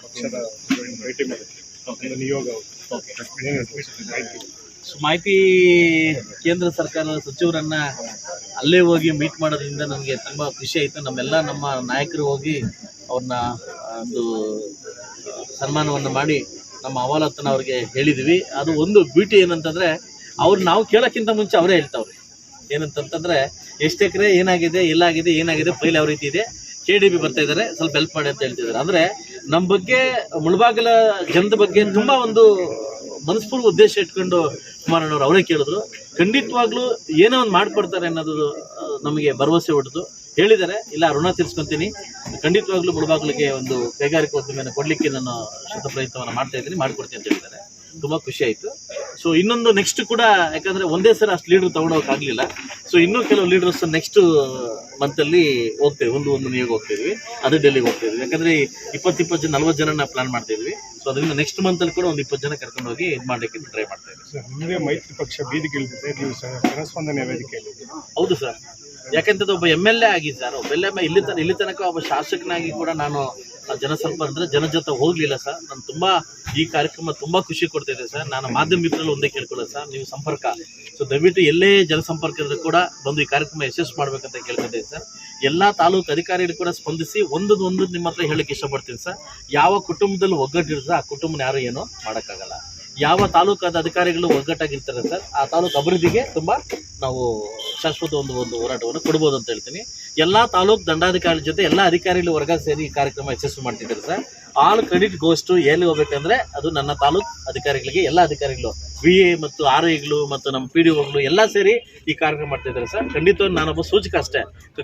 ಪಕ್ಷದ ಭೇಟಿ ಮಾಡಿದ್ವಿ. ಒಂದು ನಿಯೋಗ ಏನ್ ಹೇಳ್ತೀವಿ? ಮಾಹಿತಿ ಕೇಂದ್ರ ಸರ್ಕಾರದ ಸಚಿವರನ್ನ ಅಲ್ಲೇ ಹೋಗಿ ಮೀಟ್ ಮಾಡೋದ್ರಿಂದ ನನಗೆ ತುಂಬ ಖುಷಿ ಆಯಿತು. ನಮ್ಮೆಲ್ಲ ನಮ್ಮ ನಾಯಕರು ಹೋಗಿ ಅವ್ರನ್ನ ಒಂದು ಸನ್ಮಾನವನ್ನು ಮಾಡಿ ನಮ್ಮ ಅವಲತ್ತನ ಅವ್ರಿಗೆ ಹೇಳಿದ್ವಿ. ಅದು ಒಂದು ಬ್ಯೂಟಿ ಏನಂತಂದರೆ ಅವ್ರು ನಾವು ಕೇಳೋಕ್ಕಿಂತ ಮುಂಚೆ ಅವರೇ ಹೇಳ್ತಾವ್ರಿ. ಏನಂತಂತಂದರೆ ಎಷ್ಟು ಎಕರೆ ಏನಾಗಿದೆ ಎಲ್ಲಾಗಿದೆ ಏನಾಗಿದೆ ಫೈಲ್ ಯಾವ ರೀತಿ ಇದೆ. ಕೆ ಡಿ ಬಿ ಬರ್ತಾ ಇದ್ದಾರೆ ಸ್ವಲ್ಪ ಹೆಲ್ಪ್ ಮಾಡಿ ಅಂತ ಹೇಳ್ತಿದ್ದಾರೆ ಅಂದ್ರೆ ನಮ್ಮ ಬಗ್ಗೆ, ಮುಳಬಾಗಿಲ ಜನದ ಬಗ್ಗೆ ತುಂಬಾ ಒಂದು ಮನಸ್ಪೂರ್ವ ಉದ್ದೇಶ ಇಟ್ಕೊಂಡು ಕುಮಾರಣ್ಣವ್ರು ಅವರೇ ಕೇಳಿದ್ರು. ಖಂಡಿತವಾಗ್ಲೂ ಏನೋ ಒಂದು ಮಾಡ್ಕೊಡ್ತಾರೆ ಅನ್ನೋದು ನಮಗೆ ಭರವಸೆ ಹೊಡೆದು ಹೇಳಿದ್ದಾರೆ. ಇಲ್ಲ, ಋಣ ತೀರ್ಸ್ಕೊಂತೀನಿ. ಖಂಡಿತವಾಗ್ಲೂ ಮುಳಬಾಗಿಲಿಗೆ ಒಂದು ಕೈಗಾರಿಕೋದ್ಯಮಿಯನ್ನು ಕೊಡಲಿಕ್ಕೆ ನಾನು ಶತ ಪ್ರಯತ್ನವನ್ನು ಮಾಡ್ತಾ ಇದ್ದೀನಿ, ಮಾಡ್ಕೊಡ್ತೀನಿ ಅಂತ ಹೇಳಿದ್ದಾರೆ. ತುಂಬ ಖುಷಿ ಆಯಿತು. ಸೊ ಇನ್ನೊಂದು ನೆಕ್ಸ್ಟ್ ಕೂಡ ಯಾಕಂದರೆ ಒಂದೇ ಸಲ ಅಷ್ಟು ಲೀಡ್ರ್ ತೊಗೊಂಡೋಗಕ್ಕಾಗಲಿಲ್ಲ ಸೊ ಇನ್ನೂ ಕೆಲವು ಲೀಡರ್ಸ್ ನೆಕ್ಸ್ಟ್ ಮಂತಲ್ಲಿ ಹೋಗ್ತೇವೆ. ಒಂದು ಒಂದು ನಿಯೋಗ ಹೋಗ್ತಿದ್ವಿ. ಅದು ಡೆಲ್ಲಿಗೆ ಹೋಗ್ತಿದ್ವಿ. ಯಾಕಂದರೆ ಇಪ್ಪತ್ತು ಇಪ್ಪತ್ತು ಜನ ನಲ್ವತ್ತು ಜನ ಪ್ಲಾನ್ ಮಾಡ್ತಿದ್ವಿ. ಸೊ ಅದರಿಂದ ನೆಕ್ಸ್ಟ್ ಮಂತಲ್ಲಿ ಕೂಡ ಒಂದು ಇಪ್ಪತ್ತು ಜನ ಕರ್ಕೊಂಡು ಹೋಗಿ ಇದು ಮಾಡಲಿಕ್ಕೆ ಟ್ರೈ ಮಾಡ್ತಾ ಇದ್ವಿ. ಸರ್, ನಿಮಗೆ ಮೈತ್ರಿ ಪಕ್ಷ ಬೀದಿಗಿಳಿದಿದೆ ನೀವು ಸರ್ ಜನಸ್ಪಂದನೆ ವೇದಿಕೆಯಲ್ಲಿ ಹೌದು ಸರ್. ಯಾಕಂತಂದ್ರೆ ಒಬ್ಬ ಎಂ ಎಲ್ ಎ ಆಗಿ ಸರ್ ಒಬ್ಬ ಎಲ್ ಎಂ ಇಲ್ಲಿ ತನಕ ಇಲ್ಲಿ ತನಕ ಒಬ್ಬ ಶಾಸಕನಾಗಿ ಕೂಡ ನಾನು ಆ ಜನಸಂಪರ್ಕ ಅಂದರೆ ಜನ ಜೊತೆ ಹೋಗಲಿಲ್ಲ ಸರ್. ನಾನು ತುಂಬಾ ಈ ಕಾರ್ಯಕ್ರಮ ತುಂಬಾ ಖುಷಿ ಕೊಡ್ತಿದೆ ಸರ್. ನಾನು ಮಾಧ್ಯಮ ಮಿತ್ರರಲ್ಲಿ ಒಂದೇ ಕೇಳ್ಕೊಳ್ಳೋದು ಸರ್. ನೀವು ಸಂಪರ್ಕ. ಸೊ ದಯವಿಟ್ಟು ಎಲ್ಲೇ ಜನಸಂಪರ್ಕದ ಕೂಡ ಬಂದು ಈ ಕಾರ್ಯಕ್ರಮ ಯಶಸ್ಸು ಮಾಡಬೇಕಂತ ಕೇಳ್ತಿದ್ದೇನೆ ಸರ್. ಎಲ್ಲ ತಾಲೂಕು ಅಧಿಕಾರಿಗಳು ಕೂಡ ಸ್ಪಂದಿಸಿ ಒಂದದ್ದು ಒಂದು ನಿಮ್ಮ ಹತ್ರ ಹೇಳಕ್ಕೆ ಇಷ್ಟಪಡ್ತೀನಿ ಸರ್. ಯಾವ ಕುಟುಂಬದಲ್ಲಿ ಒಗ್ಗಟ್ಟಿರ್ತದೆ ಆ ಕುಟುಂಬನ ಯಾರು ಏನೋ ಮಾಡೋಕ್ಕಾಗಲ್ಲ. ಯಾವ ತಾಲೂಕಾದ ಅಧಿಕಾರಿಗಳು ಒಗ್ಗಟ್ಟಾಗಿರ್ತಾರೆ ಸರ್, ಆ ತಾಲೂಕು ಅಭಿವೃದ್ಧಿಗೆ ತುಂಬಾ ನಾವು ಶಾಶ್ವತ ಒಂದು ಒಂದು ಹೋರಾಟವನ್ನು ಕೊಡ್ಬೋದು ಅಂತ ಹೇಳ್ತೀನಿ. ಎಲ್ಲ ತಾಲೂಕು ದಂಡಾಧಿಕಾರಿ ಜೊತೆ ಎಲ್ಲ ಅಧಿಕಾರಿಗಳು ವರ್ಗ ಸೇರಿ ಈ ಕಾರ್ಯಕ್ರಮ ಯಶಸ್ವಿ ಮಾಡ್ತಿದ್ದಾರೆ ಸರ್. ಆಲ್ ಕ್ರೆಡಿಟ್ ಗೋಸ್ಟು ಎಲ್ಲಿ ಹೋಗ್ಬೇಕಂದ್ರೆ ಅದು ನನ್ನ ತಾಲೂಕು ಅಧಿಕಾರಿಗಳಿಗೆ, ಎಲ್ಲ ಅಧಿಕಾರಿಗಳು ವಿ ಎ ಮತ್ತು ಆರ್ ಐಗಳು ಮತ್ತು ನಮ್ಮ ಪಿ ಡಿ ಒಗಳು ಎಲ್ಲ ಸೇರಿ ಈ ಕಾರ್ಯಕ್ರಮ ಮಾಡ್ತಿದ್ದಾರೆ ಸರ್. ಖಂಡಿತವಾಗಿ ನಾನೊಬ್ಬ ಸೂಚಕ ಅಷ್ಟೇ.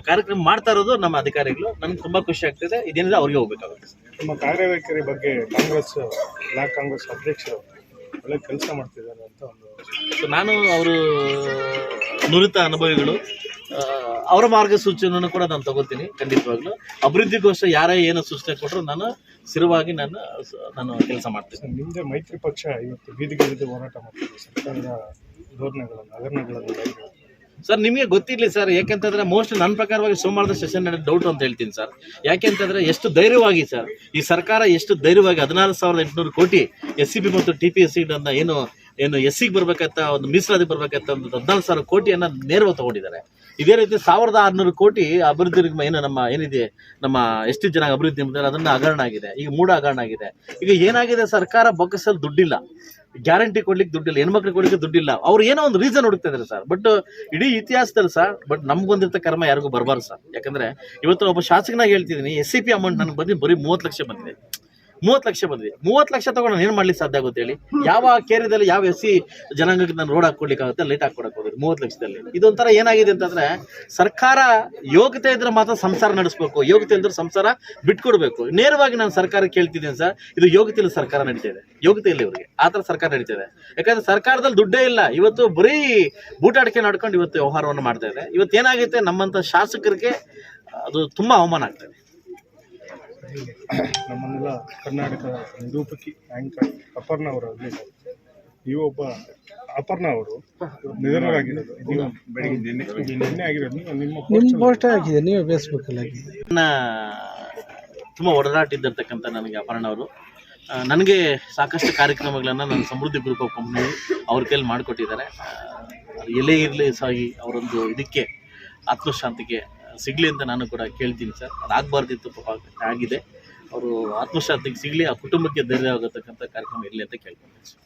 ಕಾರ್ಯಕ್ರಮ ಮಾಡ್ತಾ ಇರೋದು ನಮ್ಮ ಅಧಿಕಾರಿಗಳು. ನನಗೆ ತುಂಬ ಖುಷಿ ಆಗ್ತಿದೆ. ಇದೇನಿದೆ ಅವ್ರಿಗೆ ಹೋಗ್ಬೇಕಾಗುತ್ತೆ. ನಮ್ಮ ಕಾರ್ಯವೈಖರಿ ಬಗ್ಗೆ ಕಾಂಗ್ರೆಸ್, ಬ್ಲಾಕ್ ಕಾಂಗ್ರೆಸ್ ಅಧ್ಯಕ್ಷರು ಒಳ್ಳೆ ಕೆಲಸ ಮಾಡ್ತಿದ್ದಾರೆ ಅಂತ ಒಂದು ಸೊ ನಾನು ಅವರು, ನುರಿತ ಅನುಭವಿಗಳು. ಅವರ ಮಾರ್ಗಸೂಚಿಯನ್ನು ಕೂಡ ನಾನು ತಗೋತೀನಿ, ಖಂಡಿತವಾಗ್ಲೂ. ಅಭಿವೃದ್ಧಿಗೋಸ್ಕರ ಯಾರೇ ಏನು ಸೂಚನೆ ಕೊಟ್ಟರು ನಾನು ಸ್ಥಿರವಾಗಿ ನಾನು ನಾನು ಕೆಲಸ ಮಾಡ್ತೀನಿ. ನಿಮ್ಮದೇ ಮೈತ್ರಿ ಪಕ್ಷ ಇವತ್ತು ಬೀದಿಗಿಳಿದು ಹೋರಾಟ ಮಾಡ್ತೀವಿ ಸರ್ಕಾರದ ಧೋರಣೆಗಳನ್ನು ಹಗರಣಗಳನ್ನು ಕೈಗೊಳ್ಳಿ. ಸರ್, ನಿಮಗೆ ಗೊತ್ತಿರಲಿ ಸರ್, ಯಾಕೆಂತಂದ್ರೆ ಮೋಸ್ಟ್ ನನ್ನ ಪ್ರಕಾರವಾಗಿ ಸೋಮವಾರದ ಸೆಷನ್ ನಡೆದ ಡೌಟ್ ಅಂತ ಹೇಳ್ತೀನಿ ಸರ್. ಯಾಕೆಂತಂದ್ರೆ ಎಷ್ಟು ಧೈರ್ಯವಾಗಿ ಸರ್, ಈ ಸರ್ಕಾರ ಎಷ್ಟು ಧೈರ್ಯವಾಗಿ ಹದಿನಾರು ಸಾವಿರದ ಎಂಟುನೂರು ಕೋಟಿ ಎಸ್ ಸಿ ಬಿ ಮತ್ತು ಟಿ ಪಿ ಎಸ್ ಸಿ ಏನು ಏನು ಎಸ್ ಸಿಗೆ ಬರ್ಬೇಕಂತ ಒಂದು ಮೀಸಲಾತಿ ಬರ್ಬೇಕಂತ ಒಂದು ಹದಿನಾಲ್ಕು ಸಾವಿರ ಕೋಟಿಯನ್ನು ನೇರವಾಗಿ ತಗೊಂಡಿದ್ದಾರೆ. ಇದೇ ರೀತಿ ಸಾವಿರದ ಆರುನೂರು ಕೋಟಿ ಅಭಿವೃದ್ಧಿ ಏನು ನಮ್ಮ, ಏನಿದೆ, ನಮ್ಮ ಎಷ್ಟು ಜನ ಅಭಿವೃದ್ಧಿ ಅದನ್ನ ಹಗರಣ ಆಗಿದೆ. ಈಗ ಮೂಡ ಹಗರಣ ಆಗಿದೆ. ಈಗ ಏನಾಗಿದೆ ಸರ್ಕಾರ? ಬೊಕ್ಕಸಲ್ಲಿ ದುಡ್ಡಿಲ್ಲ. ಗ್ಯಾರಂಟಿ ಕೊಡ್ಲಿಕ್ಕೆ ದುಡ್ಡಿಲ್ಲ, ಹೆಣ್ಮಕ್ಳಿಗೆ ಕೊಡ್ಲಿಕ್ಕೆ ದುಡ್ಡಿಲ್ಲ. ಅವ್ರು ಏನೋ ಒಂದು ರೀಸನ್ ಹುಡುಕ್ತಾ ಸರ್ ಬಟ್ ಇಡೀ ಇತಿಹಾಸದಲ್ಲಿ ಸರ್ ಬಟ್ ನಮ್ಗೆ ಬಂದಿರ್ತ ಕರ್ಮ ಯಾರಿಗೂ ಬರಬಾರ್ದು ಸರ್ ಯಾಕಂದ್ರೆ, ಇವತ್ತು ಒಬ್ಬ ಶಾಸಕನಾಗಿ ಹೇಳ್ತಿದ್ದೀನಿ ಎಸ್ ಸಿ ಪಿ ಅಮೌಂಟ್ ನನಗೆ ಬಂದು ಬರೀ ಮೂವತ್ತು ಲಕ್ಷ ಬಂದಿದೆ. ಮೂವತ್ತು ಲಕ್ಷ ಬಂದಿದೆ. ಮೂವತ್ತು ಲಕ್ಷ ತಗೊಂಡು ನಾನು ಏನು ಮಾಡ್ಲಿಕ್ಕೆ ಸಾಧ್ಯ ಆಗುತ್ತೆ ಹೇಳಿ? ಯಾವ ಕೇರಿದಲ್ಲಿ ಯಾವ ಎಸ್ ಸಿ ಜನಾಂಗಕ್ಕೆ ನಾನು ರೋಡ್ ಹಾಕೊಡ್ಲಿಕ್ಕಾಗುತ್ತೆ ಲೈಟ್ ಹಾಕೊಡಕ್ ಹೋದ್ರೆ ಮೂವತ್ತು ಲಕ್ಷದಲ್ಲಿ. ಇದೊಂಥರ ಏನಾಗಿದೆ ಅಂತಂದ್ರೆ ಸರ್ಕಾರ ಯೋಗ್ಯತೆ ಇದ್ರೆ ಮಾತ್ರ ಸಂಸಾರ ನಡೆಸಬೇಕು. ಯೋಗ್ಯತೆ ಇದ್ರೆ ಸಂಸಾರ ಬಿಟ್ಕೊಡ್ಬೇಕು. ನೇರವಾಗಿ ನಾನು ಸರ್ಕಾರ ಕೇಳ್ತಿದ್ದೀನಿ ಸರ್, ಇದು ಯೋಗ್ಯತೆ ಸರ್ಕಾರ ನಡೀತಾ ಇದೆ. ಯೋಗ್ಯತೆ ಇಲ್ಲ ಇವರಿಗೆ. ಆ ಥರ ಸರ್ಕಾರ ನಡೀತಾ ಇದೆ. ಯಾಕಂದ್ರೆ ಸರ್ಕಾರದಲ್ಲಿ ದುಡ್ಡೇ ಇಲ್ಲ. ಇವತ್ತು ಬರೀ ಬೂಟಾಟಿಕೆ ನಡ್ಕೊಂಡು ಇವತ್ತು ವ್ಯವಹಾರವನ್ನು ಮಾಡ್ತಾ ಇದೆ. ಇವತ್ತು ಏನಾಗುತ್ತೆ ನಮ್ಮಂಥ ಶಾಸಕರಿಗೆ ಅದು ತುಂಬಾ ಅವಮಾನ ಆಗ್ತದೆ ನಮ್ಮನ್ನೆಲ್ಲ ಕರ್ನಾಟಕ ನಿರೂಪಕಿ ಆಂಕರ್ ಅಪರ್ಣ ಅವರು ಈ ನೀವು ಒಬ್ಬ ಅಪರ್ಣ ಅವರು. ನಿಧನರಾಗಿರೋದು. ನೀವು ಬೆಳಿಗ್ಗೆ ನಿನ್ನೆ ನಿನ್ನೆ ಆಗಿರೋದು. ನೀವು ನಿಮ್ಮ ನಿಮ್ಮ post ಪೋಸ್ಟ್ ಹಾಕಿದೆ ನೀವೇ ಫೇಸ್ಬುಕ್ಕಲ್ಲಿ ಹಾಕಿದೆ ನನ್ನ ತುಂಬ ಒಡನಾಟ ಇದ್ದಿರ್ತಕ್ಕಂಥ ನನಗೆ ಅಪರ್ಣ ಅವರು. ನನಗೆ ಸಾಕಷ್ಟು ಕಾರ್ಯಕ್ರಮಗಳನ್ನು ನನ್ನ ಸಮೃದ್ಧಿ ಗ್ರೂಪ್ ಆಫ್ ಕಂಪ್ನಿ ಅವ್ರ ಕೈಲಿ ಮಾಡಿಕೊಟ್ಟಿದ್ದಾರೆ. ಎಲ್ಲೇ ಇರಲಿ ಸಾಗಿ ಅವರೊಂದು ಇದಕ್ಕೆ ಆತ್ಮಶಾಂತಿಗೆ ಸಿಗಲಿ ಅಂತ ನಾನು ಕೂಡ ಕೇಳ್ತೀನಿ ಸರ್. ಅದಾಗಬಾರ್ದಿತ್ತು ಪಾಪ, ಆಗಿದೆ. ಅವರು ಆತ್ಮಶಾಂತಿಗೆ ಸಿಗಲಿ, ಆ ಕುಟುಂಬಕ್ಕೆ ಧೈರ್ಯ ಆಗತಕ್ಕಂಥ ಕಾರ್ಯಕ್ರಮ ಇರಲಿ ಅಂತ ಕೇಳ್ತೀನಿ ಸರ್.